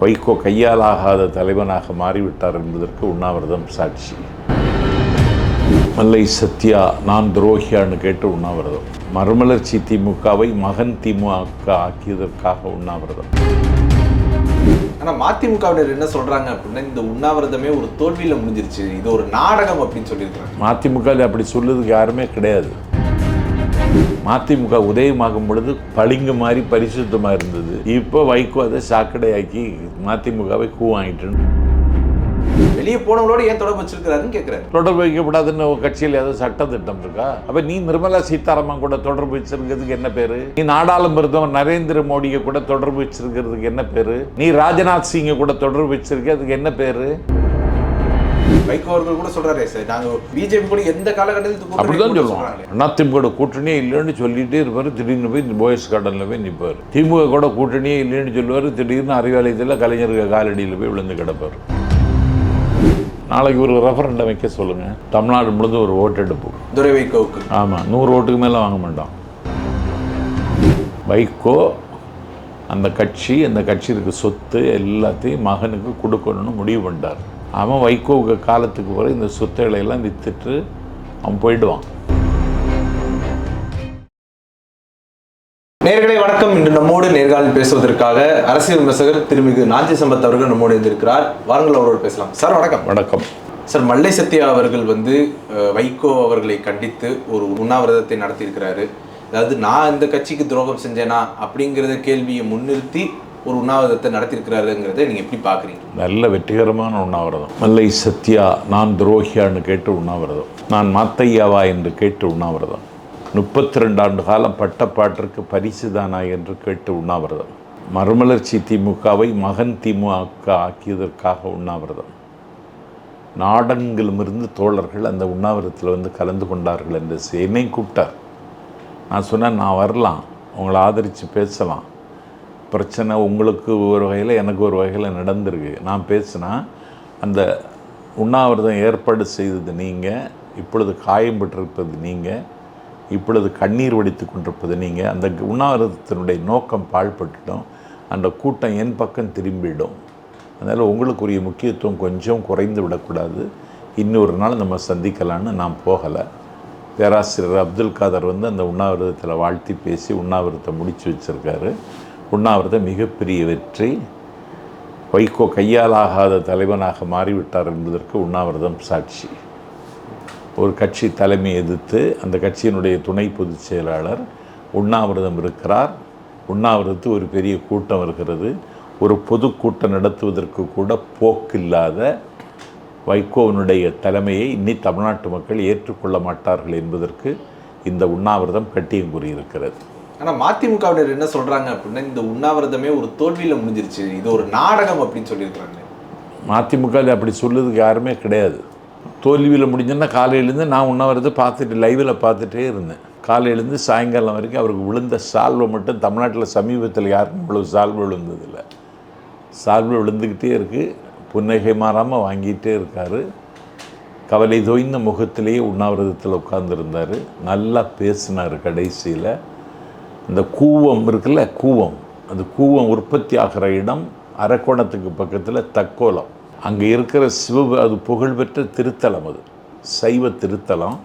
வைகோ கையாலாகாத தலைவனாக மாறிவிட்டார் என்பதற்கு உண்ணாவிரதம் சாட்சி. மல்லை சத்யா நான் துரோகியான்னு கேட்டு உண்ணாவிரதம். மறுமலர்ச்சி திமுகவை மகன் திமுக ஆக்கியதற்காக உண்ணாவிரதம். ஆனா மதிமுகவினர் என்ன சொல்றாங்க அப்படின்னா இந்த உண்ணாவிரதமே ஒரு தோல்வியில முடிஞ்சிருச்சு. இது ஒரு நாடகம் அப்படின்னு சொல்லியிருக்காங்க மதிமுக அப்படி சொல்லுறதுக்கு யாருமே கிடையாது. மதிமுக உதயமாகும் பொழுது பளிங்கு மாதிரி பரிசுத்தமாக இருந்தது. இப்போ வைகோ அதை சாக்கடையாக்கி மதிமுகவை கூ வாங்கிட்டு வெளியே போனவங்களோட ஏன் தொடர்பு வச்சிருக்கிறாருன்னு கேட்கிறாரு தொடர்பு வைக்கப்படாதுன்னு ஒரு கட்சியில் ஏதாவது சட்டத்திட்டம் இருக்கா? அப்ப நீ நிர்மலா சீதாராமன் கூட தொடர்பு வச்சிருக்கிறதுக்கு என்ன பேரு? நீ நாடாளுமன்றத்தவர் நரேந்திர மோடியை கூட தொடர்பு வச்சிருக்கிறதுக்கு என்ன பேரு? நீ ராஜ்நாத் சிங்கை கூட தொடர்பு வச்சிருக்கிறதுக்கு என்ன பேரு? வைகோ அவர்கள் கூட சொல்றாரு சார் நாங்க பிஜேபி கூட எந்த காலகட்டத்தில் அப்படிதான் சொல்லுவாங்க. அதிமுக கூட்டணியே இல்லைன்னு சொல்லிட்டே இருப்பாரு திடீர்னு போய் போயஸ் கார்டனில் போய் நிற்பார் திமுக கூட கூட்டணியே இல்லைன்னு சொல்லுவார் திடீர்னு அறிவாலயத்தில் கலைஞர்கள் காலடியில் போய் விழுந்து கிடப்பார். நாளைக்கு ஒரு ரெஃபரண்டம் வைக்க சொல்லுங்க. தமிழ்நாடு முழுதும் ஒரு ஓட்டெடுப்பு துரை வைகோவுக்கு ஆமாம் நூறு ஓட்டுக்கு மேலே வாங்க மாட்டோம். வைகோ அந்த கட்சி அந்த கட்சிக்கு சொத்து எல்லாத்தையும் மகனுக்கு கொடுக்கணும்னு முடிவு பண்ணிட்டார். அவன் வைகோவுக்கு காலத்துக்கு பிறகு இந்த சொத்துக்களை எல்லாம் வித்துட்டு அவன் போயிடுவான். நேர்களை வணக்கம். இன்று நம்மோடு நேர்காணல் பேசுவதற்காக அரசியல் விமர்சகர் திருமிகு நாஞ்சி சம்பத் அவர்கள் நம்மோடு இருந்திருக்கிறார் வாருங்கள் அவரோடு பேசலாம். சார் வணக்கம். வணக்கம். சார் மல்லை சத்யா அவர்கள் வந்து வைகோ அவர்களை கண்டித்து ஒரு உண்ணாவிரதத்தை நடத்தியிருக்கிறாரு. அதாவது நான் இந்த கட்சிக்கு துரோகம் செஞ்சேனா அப்படிங்கிறத கேள்வியை முன்னிறுத்தி ஒரு உண்ணாவிரதத்தை நடத்தியிருக்கிறாருங்கிறத நீங்கள் எப்படி பார்க்குறீங்க? நல்ல வெற்றிகரமான உண்ணாவிரதம். மல்லை சத்யா நான் துரோகியான்னு கேட்டு உண்ணாவிரதம். நான் மாத்தையாவா என்று கேட்டு உண்ணாவிரதம். முப்பத்தி ரெண்டு ஆண்டு காலம் பட்டப்பாட்டிற்கு பரிசு தானா என்று கேட்டு உண்ணாவிரதம். மறுமலர்ச்சி திமுகவை மகன் திமுக ஆக்கியதற்காக உண்ணாவிரதம். நாடெங்கிலுமிருந்து தோழர்கள் அந்த உண்ணாவிரதத்தில் வந்து கலந்து கொண்டார்கள் என்று செ- என்னை கூப்பிட்டார். நான் சொன்னேன் நான் வரலாம். உங்களை ஆதரித்து பேசலாம். பிரச்சனை உங்களுக்கு ஒரு வகையில் எனக்கு ஒரு வகையில் நடந்திருக்கு. நான் பேசினா அந்த உண்ணாவிரதம் ஏற்பாடு செய்தது நீங்கள் இப்பொழுது காயம் பெற்றிருப்பது நீங்கள் இப்பொழுது கண்ணீர் வடித்து கொண்டிருப்பது நீங்கள் அந்த உண்ணாவிரதத்தினுடைய நோக்கம் பாழ்பட்டுடும் அந்த கூட்டம் என் பக்கம் திரும்பிடும். அதனால் உங்களுக்குரிய முக்கியத்துவம் கொஞ்சம் குறைந்து விடக்கூடாது. இன்னொரு நாள் நம்ம சந்திக்கலான்னு நான் போகலை. பேராசிரியர் அப்துல் காதர் வந்து அந்த உண்ணாவிரதத்தில் வாழ்த்தி பேசி உண்ணாவிரதத்தை முடித்து வச்சுருக்காரு. உண்ணாவிரதம் மிகப்பெரிய வெற்றி. வைகோ கையாலாகாத தலைவனாக மாறிவிட்டார் என்பதற்கு உண்ணாவிரதம் சாட்சி. ஒரு கட்சி தலைமை எதிர்த்து அந்த கட்சியினுடைய துணை பொதுச் செயலாளர் உண்ணாவிரதம் இருக்கிறார். உண்ணாவிரதத்து ஒரு பெரிய கூட்டம் இருக்கிறது. ஒரு பொதுக்கூட்டம் நடத்துவதற்கு கூட போக்கில்லாத வைகோவினுடைய தலைமையை இன்னி தமிழ்நாட்டு மக்கள் ஏற்றுக்கொள்ள மாட்டார்கள் என்பதற்கு இந்த உண்ணாவிரதம் கட்டியம் கூறியிருக்கிறது. ஆனால் மதிமுகவினர் என்ன சொல்கிறாங்க அப்படின்னா இந்த உண்ணாவிரதமே ஒரு தோல்வியில் முடிஞ்சிருச்சு. இது ஒரு நாடகம் அப்படின்னு சொல்லியிருக்கிறாங்க. மதிமுக அப்படி சொல்லுறதுக்கு யாருமே கிடையாது. தோல்வியில் முடிஞ்சோன்னா காலையிலேருந்து நான் உண்ணாவிரதை பார்த்துட்டு லைவில் பார்த்துட்டே இருந்தேன். காலையிலேருந்து சாயங்காலம் வரைக்கும் அவருக்கு விழுந்த சால்வை மட்டும் தமிழ்நாட்டில் சமீபத்தில் யாருக்கும் இவ்வளவு சால்வை விழுந்ததில்லை. சால்வை விழுந்துக்கிட்டே இருக்குது புன்னகை மாறாமல் வாங்கிட்டே இருக்கார். கவலை தோய்ந்த முகத்திலேயே உண்ணாவிரதத்தில் உட்கார்ந்துருந்தார். நல்லா பேசினார் கடைசியில். இந்த கூவம் இருக்குல்ல கூவம். அந்த கூவம் உற்பத்தி ஆகிற இடம் அரக்கோணத்துக்கு பக்கத்தில் தக்கோலம். அங்கே இருக்கிற சிவ அது புகழ்பெற்ற திருத்தலம் அது. சைவ திருத்தலம்.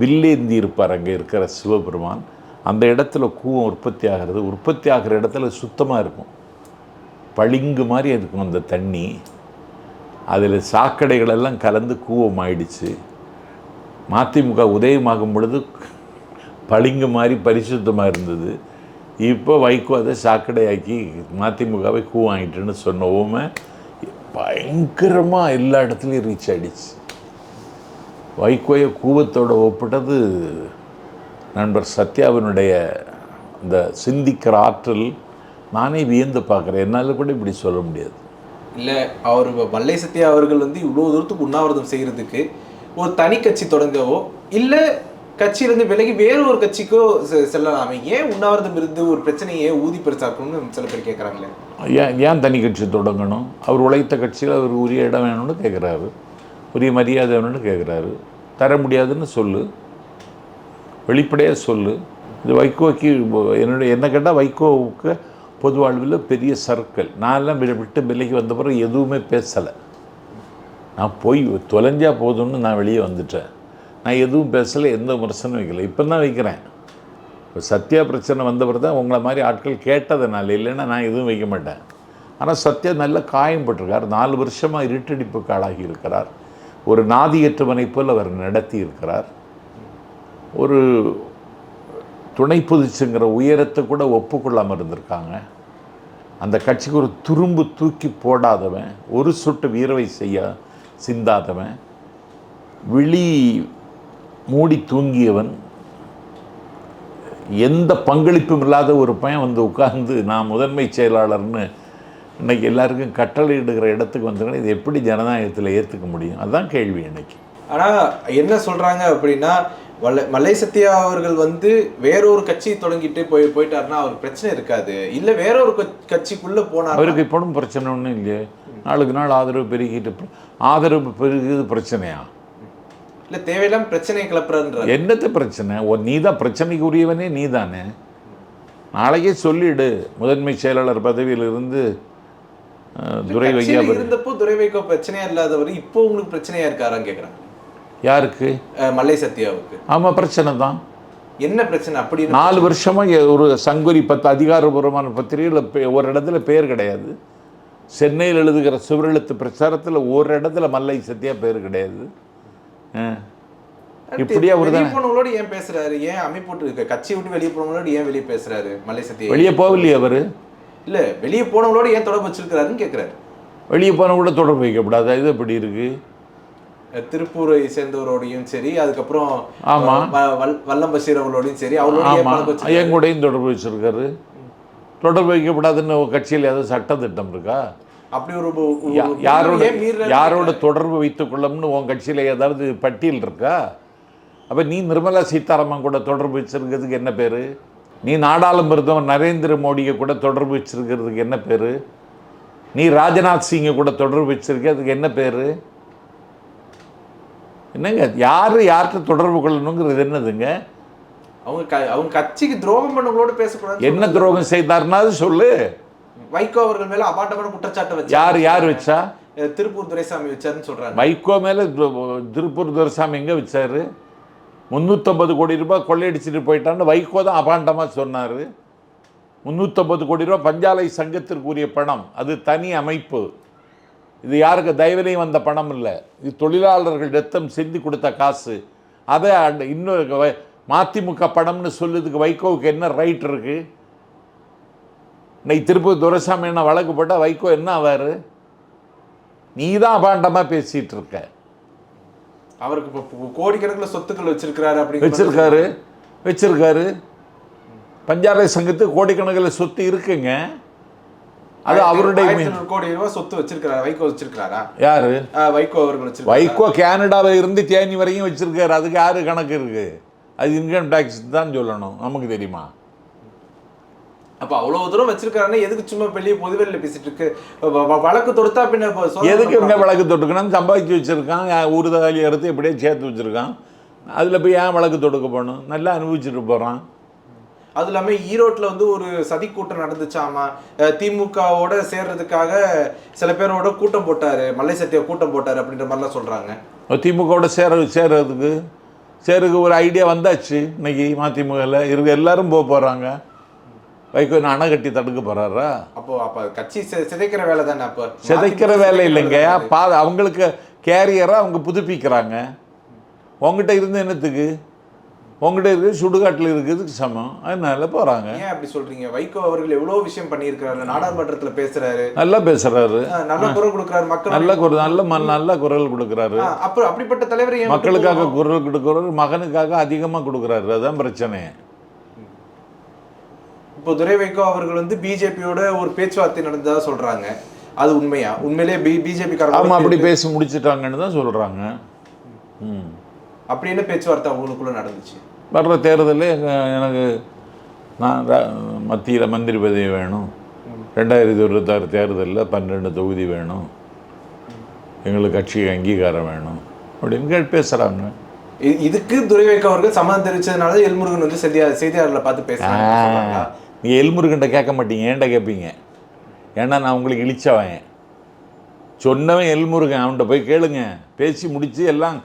வில்லேந்தி இருப்பார் அங்கே இருக்கிற சிவபெருமான். அந்த இடத்துல கூவம் உற்பத்தி ஆகிறது. உற்பத்தி ஆகிற இடத்துல சுத்தமாக இருக்கும். பளிங்கு மாதிரி இருக்கும் அந்த தண்ணி. அதில் சாக்கடைகளெல்லாம் கலந்து கூவம் ஆயிடுச்சு. மதிமுக உதயமாகும் பொழுது பளிங்கு மாதிரி பரிசுத்தமாக இருந்தது. இப்போ வைகோ அதை சாக்கடையாக்கி மதிமுகவை கூ வாங்கிட்டுன்னு சொன்ன பயங்கரமாக எல்லா இடத்துலையும் ரீச் ஆகிடுச்சு வைகோயை கூவத்தோட ஒப்பிட்டது நண்பர் சத்யாவினுடைய இந்த சிந்திக்கிற ஆற்றல் நானே வியந்து பார்க்குறேன். என்னால் கூட இப்படி சொல்ல முடியாது. இல்லை அவர் மல்லை சத்யா அவர்கள் வந்து இவ்வளோ தூரத்துக்கு உண்ணாவிரதம் செய்கிறதுக்கு ஒரு தனி கட்சி தொடங்கவோ இல்லை கட்சியிலேருந்து விலகி வேறு ஒரு கட்சிக்கோ செ- செல்லலாமே. ஏன் உண்ணாவிரதம் இருந்து ஒரு பிரச்சனையை ஊதி பெருசாக்கணும்னு சில பேர் கேட்குறாங்களே ஏன் ஏன் தனி கட்சி தொடங்கணும்? அவர் உழைத்த கட்சியில் அவர் உரிய இடம் வேணும்னு கேட்குறாரு உரிய மரியாதை வேணும்னு கேட்குறாரு தர முடியாதுன்னு சொல்லு. வெளிப்படையாக சொல்லு. இது வைகோக்கு என்னுடைய என்ன கேட்டால் வைகோவுக்கு பொது வாழ்வில் பெரிய சர்க்கிள். நான்லாம் விட்டு விலைக்கு வந்த பிறகு எதுவுமே பேசலை. நான் போய் தொலைஞ்சா போதும்னு நான் வெளியே வந்துட்டேன். நான் எதுவும் பேசலை எந்த விமர்சனம் வைக்கல. இப்போ தான் வைக்கிறேன். இப்போ சத்யா பிரச்சனை வந்தவர் தான் உங்களை மாதிரி ஆட்கள் கேட்டதுனால இல்லைன்னா நான் எதுவும் வைக்க மாட்டேன். ஆனால் சத்யா நல்ல காயம்பட்டிருக்கார் நாலு வருஷமாக இருட்டடிப்புக்கு ஆளாகி இருக்கிறார். ஒரு நாதியற்றவனை போல் அவர் நடத்தி இருக்கிறார். ஒரு துணை புதிச்சுங்கிற உயரத்தை கூட ஒப்புக்கொள்ளாமல் இருந்திருக்காங்க. அந்த கட்சிக்கு ஒரு துரும்பு தூக்கி போடாதவன் ஒரு சொட்டு வீரவை செய்ய சிந்தாதவன் விழி மூடி தூங்கியவன் எந்த பங்களிப்பும் இல்லாத ஒரு பையன் வந்து உட்கார்ந்து நான் முதன்மை செயலாளர்னு இன்னைக்கு எல்லாருக்கும் கட்டளையிடுகிற இடத்துக்கு வந்தவங்க இது எப்படி ஜனநாயகத்தில் ஏற்றுக்க முடியும்? அதுதான் கேள்வி இன்னைக்கு. ஆனா என்ன சொல்றாங்க அப்படின்னா வல்ல மல்லை சத்யா அவர்கள் வந்து வேறொரு கட்சி தொடங்கிட்டு போய் போயிட்டாருன்னா அவருக்கு பிரச்சனை இருக்காது. இல்ல வேறொரு கட்சி- கட்சிக்குள்ள போனார் அவருக்கு இப்போவும் பிரச்சனை ஒன்றும் இல்லையே. நாளுக்கு நாள் ஆதரவு பெருகிட்டு ஆதரவு பெருகுது பிரச்சனையா? இல்ல தேவையில்லாம பிரச்சனை கிளப்புறன்றாரு. என்னத்து பிரச்சனை? ஓ நீ தான் பிரச்சனைக்கு உரியவனே நீ தானே நாளைக்கே சொல்லிடு. முதன்மை செயலாளர் பதவியிலிருந்து துரை வையா இருந்தப்போ துரை வைகோ பிரச்சனையா இல்லாதவர் இப்போ உங்களுக்கு பிரச்சனையா இருக்காரான்னு கேக்குறாங்க யாருக்கு? மல்லை சத்யாவுக்கு. ஆமாம் பிரச்சனை தான். என்ன பிரச்சனை? அப்படின்னு நாலு வருஷமாக ஒரு சங்கொரி பத்து அதிகாரபூர்வமான பத்திரிகையில் ஒரு இடத்துல பேர் கிடையாது. சென்னையில் எழுதுகிற சுவரெழுத்து பிரச்சாரத்தில் ஒரு இடத்துல மல்லை சத்தியா பேர் கிடையாது. இப்படியே தானே? போனவங்களோட ஏன் பேசுறாரு? ஏன் அமைப்பு விட்டு கட்சி விட்டு வெளியே போனவங்களோட ஏன் வெளியே பேசுறாரு? மல்லை சத்யா வெளியே போகலையே அவர்? இல்ல வெளியே போனவங்களோட ஏன் தொடர்பு வச்சிருக்காருன்னு கேக்குறாரு. வெளியே போன கூட தொடர்பு வைக்கப்படாது? இது எப்படி இருக்கு? திருப்பூரை சேர்ந்தவரோடையும் சரி அதுக்கப்புறம் ஆமா. வல்லம் பஷீர் அவர்களோடையும் சரி அவரோட? என் கூடயும் தொடர்பு வச்சிருக்காரு. தொடர்பு வைக்கப்படாதுன்னு ஒரு கட்சியில் ஏதாவது சட்டத்திட்டம் இருக்கா? அப்படி ஒரு யாரோட யாரோட. தொடர்பு வைத்துக் கொள்ளணும்னு உன் கட்சியில் ஏதாவது பட்டியல் இருக்கா? அப்போ நீ நிர்மலா சீதாராமன் கூட தொடர்பு வச்சிருக்கிறதுக்கு என்ன பேர்? நீ நாடாளுமன்றவர் நரேந்திர மோடியை கூட தொடர்பு வச்சிருக்கிறதுக்கு என்ன பேர்? நீ ராஜ்நாத் சிங்கை கூட தொடர்பு வச்சிருக்கிறதுக்கு என்ன பேர்? என்னங்க யார் யார்கிட்ட தொடர்பு கொள்ளணுங்கிறது என்னதுங்க? அவங்க அவங்க கட்சிக்கு துரோகம் பண்ணவங்களோட பேசக்கூடாது என்ன துரோகம் செய்தார்னாது சொல்லு. வைகோ அவர்கள் மேல அபாண்டமான குற்றச்சாட்டு வச்சு யார் யார் வச்சா? திருப்பூர் துரைசாமி வச்சாருன்னு சொல்றாங்க வைகோ மேலே திருப்பூர் துரசாமி எங்கே வச்சாரு? முந்நூற்றம்பது கோடி ரூபாய் கொள்ளையடிச்சிட்டு போயிட்டான்னு வைகோ தான் அபாண்டமாக சொன்னார். முந்நூற்றம்பது கோடி ரூபாய் பஞ்சாலை சங்கத்திற்குரிய பணம் அது தனி அமைப்பு. இது யாருக்கு? தயவிலையும் வந்த பணம் இல்லை. இது தொழிலாளர்கள் ரத்தம் சிந்தி கொடுத்த காசு. அதை இன்னொரு மதிமுக பணம்னு சொல்லுறதுக்கு வைகோவுக்கு என்ன ரைட் இருக்கு? இன்னைக்கு திருப்பூர் துரைசாமி என்ன வழக்கு போட்டால் வைகோ என்ன ஆவார்? நீ தான் அபாண்டமாக பேசிகிட்டு இருக்க அவருக்கு இப்போ கோடிக்கணக்கில் சொத்துக்கள் வச்சிருக்கிறாரு அப்படிங்கிற வச்சிருக்காரு வச்சிருக்காரு. பஞ்சாலை சங்கத்துக்கு கோடிக்கணக்கில் சொத்து இருக்குங்க. அது அவருடைய கோடி ரூபாய் சொத்து வச்சிருக்காரு வைகோ வச்சிருக்காரா யாரு? வைகோ அவர்கள் வச்சிருக்காரு வைகோ கனடாவில் இருந்து தேனி வரையும் வச்சிருக்காரு. அதுக்கு யாரு கணக்கு இருக்கு? அது இன்கம் டேக்ஸ் தான் சொல்லணும். நமக்கு தெரியுமா? அப்ப அவ்வளவு தூரம் வச்சிருக்காருன்னா எதுக்கு சும்மா வெளியே பொதுவெளியில பேசிட்டு இருக்கு? வழக்கு தொடுத்தா பின்ன எதுக்கு பண்றாங்க. வழக்கு தொட்டுக்கணும் சம்பாதிச்சு வச்சிருக்கான் ஊறுதாலி எடுத்து இப்படியே சேர்த்து வச்சிருக்கான். அதில் போய் ஏன் வழக்கு தொடுக்க போகணும்? நல்லா அனுபவிச்சுட்டு போகிறான் அது இல்லாம ஈரோட்ல வந்து ஒரு சதி கூட்டம் நடந்துச்சாமா? திமுகவோட சேர்றதுக்காக சில பேரோட கூட்டம் போட்டாரு மல்லை சத்தியா கூட்டம் போட்டாரு அப்படின்ற மாதிரிலாம் சொல்றாங்க. திமுகவோட சேர சேர்றதுக்கு? சேருக்கு ஒரு ஐடியா வந்தாச்சு இன்னைக்கு மதிமுகவில் இருக்க எல்லாரும் போக போகிறாங்க வைகோ அணை கட்டி தடுக்க போகிறாரா அப்போ அப்ப கட்சி சிதைக்கிற வேலை தானே அப்ப? சிதைக்கிற வேலை இல்லைங்க. பா அவங்களுக்கு கேரியரை அவங்க புதுப்பிக்கிறாங்க. உங்ககிட்ட இருந்து என்னத்துக்கு? உங்ககிட்ட இருக்குது சுடுகாட்டில் இருக்கிறதுக்கு சமம். அதனால போகிறாங்க ஏன் அப்படி சொல்றீங்க? வைகோ அவர்கள் எவ்வளவு விஷயம் பண்ணியிருக்கிறாரு. நாடாளுமன்றத்துல பேசுறாரு. நல்லா பேசுகிறாரு அஹ் நல்ல குரல் கொடுக்குறாரு மக்கள் நல்ல குரல் நல்ல நல்ல குரல் கொடுக்குறாரு. அஹ் அப்ப அப்படிப்பட்ட தலைவரை மக்களுக்காக? குரல் கொடுக்குறாரு. மகனுக்காக அதிகமாக கொடுக்குறாரு. அதுதான் பிரச்சனை. இப்போ துரை வைகோ அவர்கள் வந்து பிஜேபியோட ஒரு பேச்சுவார்த்தை நடந்ததா சொல்றாங்க. அது உண்மையா? உண்மையிலேயே பி பிஜேபி ஆமாம் அப்படி பேசி முடிச்சிட்டாங்கன்னு தான் சொல்கிறாங்க ம். அப்படி என்ன பேச்சுவார்த்தை அவங்களுக்குள்ள நடந்துச்சு? வர்ற தேர்தலில் எனக்கு நான் மத்தியில் மந்திரி பதவி வேணும். ரெண்டாயிரத்தி இருபத்தாறு தேர்தலில் பன்னெண்டு தொகுதி வேணும். எங்களுக்கு கட்சிக்கு அங்கீகாரம் வேணும். அப்படின்னு கேட்டு பேசுகிறாங்க இதுக்கு துரை வைகோ அவர்கள் சம்மதம் தெரிவிச்சதுனால எல்முருகன் வந்து செய்தியா செய்தியாளர்களை பார்த்து பேசுறாங்க சொல்றாங்களா? நீங்கள் எல்முருகன்ட்ட கேட்க மாட்டீங்க ஏன்டா கேட்பீங்க ஏன்னா நான் உங்களுக்கு இழிச்சவன். சொன்னவன் எல்முருகன் அவன்கிட்ட போய் கேளுங்க. பேசி முடிச்சு எல்லாம்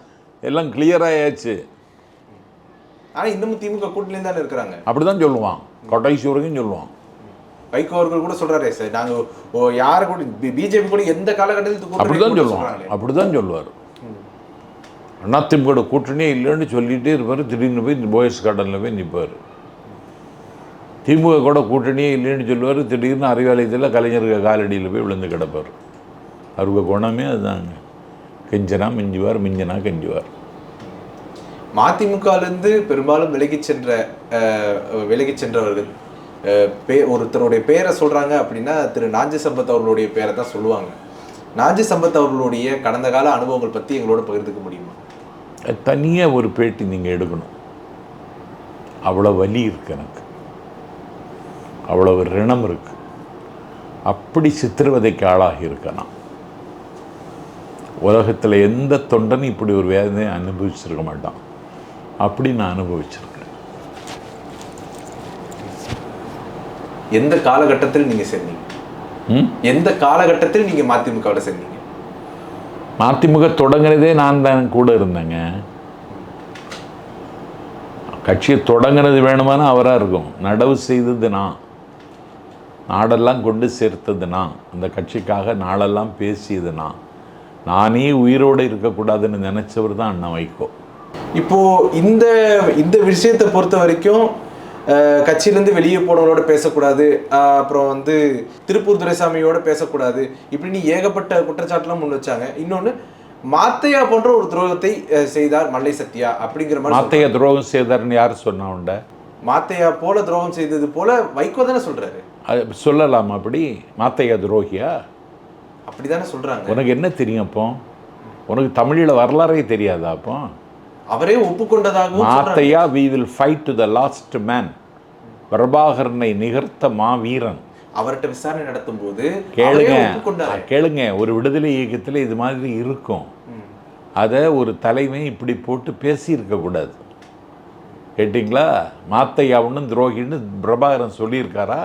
எல்லாம் clear ஆயாச்சு. ஆனா இன்னமும் திமுக கூட்டணியில தானே இருக்கிறாங்க. அப்படி தான் சொல்லுவான். கடைசி வரைக்கும் சொல்லுவான். வைகோ அவர்கள் கூட சொல்றாரே சார் நாங்க ஓ யார கூட பிஜேபி கூட எந்த காலகட்டத்தில் அப்படி தான் சொல்றாங்களே. அப்படி தான் சொல்லுவார் அதிமுக கூட்டணியே இல்லைன்னு சொல்லிகிட்டே இருப்பார். திடீர்னு போய் போயஸ் கார்டனில் போய் நிற்பார் திமுக கூட கூட்டணியே இல்லைன்னு சொல்லுவார். திடீர்னு அறிவாலயத்தில் கலைஞருக்கு காலடியில் போய் விழுந்து கிடப்பார். அவருக்கு குணமே அதுதாங்க. கெஞ்சனா மிஞ்சுவார் மிஞ்சனா கெஞ்சுவார். மதிமுகல இருந்து பெரும்பாலும் விலகிச் சென்ற அஹ், விலகிச் சென்றவர்கள் பே ஒருத்தருடைய பேரை சொல்றாங்க அப்படின்னா திரு. நாஞ்சி சம்பத் அவர்களுடைய பேரை தான் சொல்லுவாங்க. நாஞ்சி சம்பத் அவர்களுடைய கடந்த கால அனுபவங்கள் பத்தி எங்களோட பகிர்ந்துக்க முடியுமா? தனியாக ஒரு பேட்டி நீங்கள் எடுக்கணும். அவ்வளோ வலி இருக்கு எனக்கு. அவ்வளவு ரிணம் இருக்கு. அப்படி சித்திரவதைக்கு ஆளாகி இருக்கேன். நான் உலகத்தில் எந்த தொண்டனும் இப்படி ஒரு வேதனையை அனுபவிச்சிருக்க மாட்டான். அப்படி நான் அனுபவிச்சிருக்கேன். எந்த காலகட்டத்தில் நீங்க சேர்ந்தீங்க? எந்த காலகட்டத்தில் நீங்க மதிமுகவோட சேர்ந்தீங்க? மதிமுக தொடங்குனதே நான் தான் கூட இருந்தேங்க. கட்சியை தொடங்குனது வேணுமானா அவராக இருக்கும். நடவு செய்தது நான். நாடெல்லாம் கொண்டு சேர்த்தது நான் அந்த கட்சிக்காக நாளெல்லாம் பேசியது நான் நானே உயிரோடு இருக்கக்கூடாதுன்னு நினச்சவர் தான் அண்ணன் வைகோ. இப்போ இந்த இந்த விஷயத்தை பொறுத்த வரைக்கும் கட்சியிலேருந்து வெளியே போனவங்களோட பேசக்கூடாது அப்புறம் வந்து திருப்பூர் துரைசாமியோட பேசக்கூடாது இப்படின்னு ஏகப்பட்ட குற்றச்சாட்டுலாம் முன் வச்சாங்க. இன்னொன்று மாத்தையா போன்ற ஒரு துரோகத்தை செய்தார் மல்லை சத்யா அப்படிங்கிற மாதிரி மாத்தைய துரோகம் செய்தார்னு யார் சொன்னா உண்ட. மாத்தையா போல துரோகம் செய்தது போல வைகோ தானே சொல்றாரு. அது சொல்லலாமா அப்படி. மாத்தைய துரோகியா அப்படிதானே சொல்றாங்க. உனக்கு என்ன தெரியும் அப்போ? உனக்கு தமிழில் வரலாறே தெரியாதா அப்போ? அவரே ஒப்புக்கொண்டதாகவும் சொல்றாங்க. Mahattaya we will fight to the last man பிரபாகரனை நிகர்த்த மாவீரன். அவர்கிட்ட விசாரணை நடத்தும் போது கேளுங்க. கேளுங்க. ஒரு விடுதலை இயக்கத்தில் இது மாதிரி இருக்கும். அதை ஒரு தலைமை இப்படி போட்டு பேசியிருக்கக்கூடாது கேட்டிங்களா? மாத்தையா ஒன்றும் துரோகின்னு பிரபாகரன் சொல்லியிருக்காரா?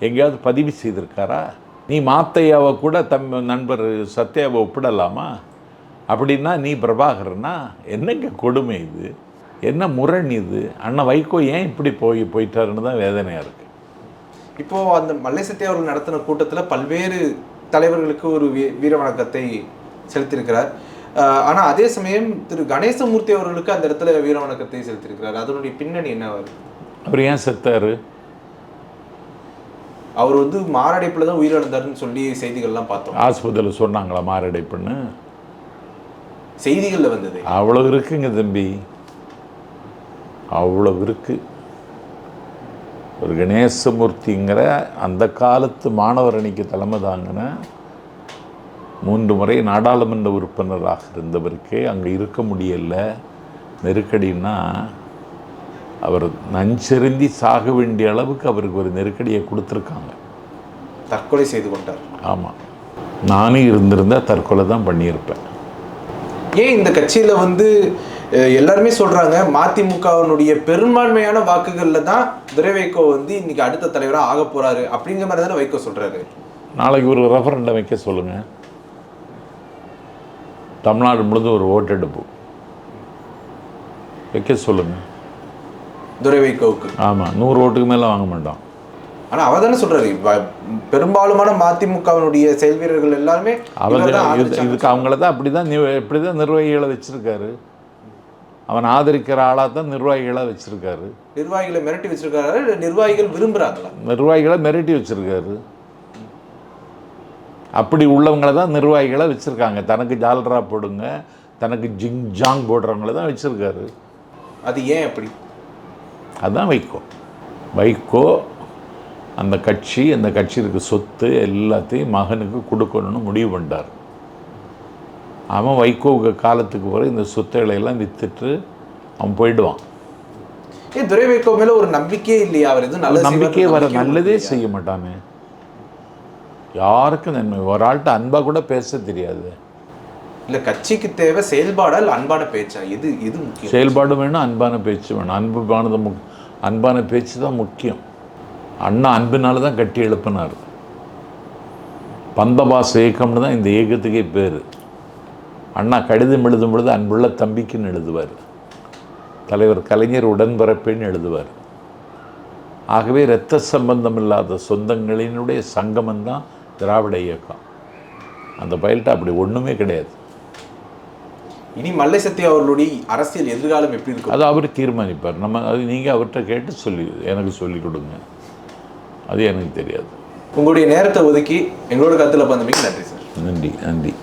எங்கேயாவது பதிவு செய்திருக்காரா? நீ மாத்தையாவை கூட தம் நண்பர் சத்யாவை ஒப்பிடலாமா? அப்படின்னா நீ பிரபாகரனா? என்னங்க கொடுமை இது? என்ன முரண் இது? அண்ணன் வைகோ ஏன் இப்படி போய் போயிட்டாருன்னு தான் வேதனையாக இருக்குது இப்போ அந்த மல்லை சத்யா அவர்கள் நடத்தின கூட்டத்துல பல்வேறு தலைவர்களுக்கு ஒரு வீ- வீர வணக்கத்தை செலுத்தியிருக்கிறார். ஆஹ் ஆனா அதே சமயம் திரு கணேசமூர்த்தி அவர்களுக்கு அந்த இடத்துல வீர வணக்கத்தை செலுத்தியிருக்கிறார். அதனுடைய பின்னணி என்ன வருது அவர் ஏன் செத்தாரு? அவர் வந்து மாரடைப்புல தான் உயிரிழந்தாருன்னு சொல்லி செய்திகள்லாம் பார்த்தோம். ஆஸ்பத்திரியில் சொன்னாங்களா மாரடைப்புன்னு? செய்திகள்ல வந்தது. அவ்வளோ இருக்குங்க தம்பி. அவ்வளோ இருக்கு. ஒரு கணேசமூர்த்திங்கிற அந்த காலத்து மாணவர் அணிக்கு தலைமை தாங்கின மூன்று முறை நாடாளுமன்ற உறுப்பினராக இருந்தவருக்கே அங்கே இருக்க முடியல. நெருக்கடின்னா அவர் நஞ்செருந்தி சாக வேண்டிய அளவுக்கு அவருக்கு ஒரு நெருக்கடியை கொடுத்துருக்காங்க. தற்கொலை செய்து கொண்டார். ஆமாம் நானும் இருந்திருந்தால் தற்கொலை தான் பண்ணியிருப்பேன். ஏன் இந்த கட்சியில வந்து எல்லாருமே சொல்றாங்க மதிமுகவினுடைய பெரும்பான்மையான வாக்குகள்ல தான் துரை வைகோ வந்து இன்னைக்கு அடுத்த தலைவரா ஆக போறாரு அப்படிங்கிற மாதிரி தானே வைகோ சொல்றாரு. நாளைக்கு ஒரு ரெஃபரண்டம் வைக்க சொல்லுங்கள் தமிழ்நாடு முழுதும் ஒரு ஓட்டெடுப்பு வைக்க சொல்லுங்கள் துரை வைகோவுக்கு ஆமாம் நூறு ஓட்டுக்கு மேலே வாங்க மாட்டோம். ஆனா அவர் தானே சொல்றாரு வ- பெரும்பாலுமான மதிமுகவினுடைய செயல் வீரர்கள் எல்லாருமே அவர் இவர்தான் இது ஆதரிச்சாங்க. இதுக்கு அவங்கள தான் அப்படி தான் இப்படி தான் நிர்வாகிகளை வச்சுருக்காரு. அவன் ஆதரிக்கிற ஆளாக தான் நிர்வாகிகளாக வச்சுருக்காரு. நிர்வாகிகளை மிரட்டி வச்சிருக்காரு இல்ல நிர்வாகிகள் விரும்புறாங்களா? நிர்வாகிகளை மிரட்டி வச்சுருக்காரு. அப்படி உள்ளவங்கள தான் நிர்வாகிகளை வச்சுருக்காங்க. தனக்கு ஜால்ரா போடுங்க தனக்கு ஜிங் ஜாங் போடுறவங்கள தான் வச்சுருக்காரு. அது ஏன் அப்படி? அதான் வைகோ. வைகோ அந்த கட்சி அந்த கட்சிக்கு சொத்து எல்லாத்தையும் மகனுக்கு கொடுக்கணும்னு முடிவு பண்ணிட்டார். அவன் வைகோவுக்கு காலத்துக்கு பிறகு இந்த சொத்துக்களை எல்லாம் வித்துட்டு அவன் போயிடுவான். ஏன் துரை வைகோ மேல ஒரு நம்பிக்கையே இல்லையா? அவர் எதுவும் நல்லது நம்பிக்கையே வர நல்லதே? செய்ய மாட்டானே. யாருக்கும் நன்மை ஒரு ஆள்கிட்ட அன்பாக கூட பேச தெரியாது. இல்லை கட்சிக்கு தேவை செயல்பாடா இல்லை அன்பான பேச்சா? எது எது முக்கியம்? செயல்பாடு வேணும் அன்பான பேச்சு வேணும். அன்பானது முக் அன்பான பேச்சு தான் முக்கியம். அண்ணா அன்பினால தான் கட்டி எழுப்பினார். பந்தபாச இயக்கம்னு தான் இந்த இயக்கத்துக்கே பேர். அண்ணா கடிதம் எழுதும் பொழுது அன்புள்ள தம்பிக்குன்னு எழுதுவார். தலைவர் கலைஞர் உடன்பிறப்பேன்னு எழுதுவார். ஆகவே இரத்த சம்பந்தம் இல்லாத சொந்தங்களினுடைய சங்கமந்தான் திராவிட இயக்கம். அந்த பயில்கிட்ட அப்படி ஒன்றுமே கிடையாது. இனி மல்லை சத்யா அவர்களுடைய அரசியல் எதிர்காலம் எப்படி இருக்கும்? அது அவர் தீர்மானிப்பார். நம்ம அது நீங்கள் அவர்கிட்ட கேட்டு சொல்லி எனக்கு சொல்லிக் கொடுங்க. அது எனக்கு தெரியாது. உங்களுடைய நேரத்தை ஒதுக்கி எங்களோட கருத்துல பந்தமைக்கு நன்றி சார். நன்றி நன்றி.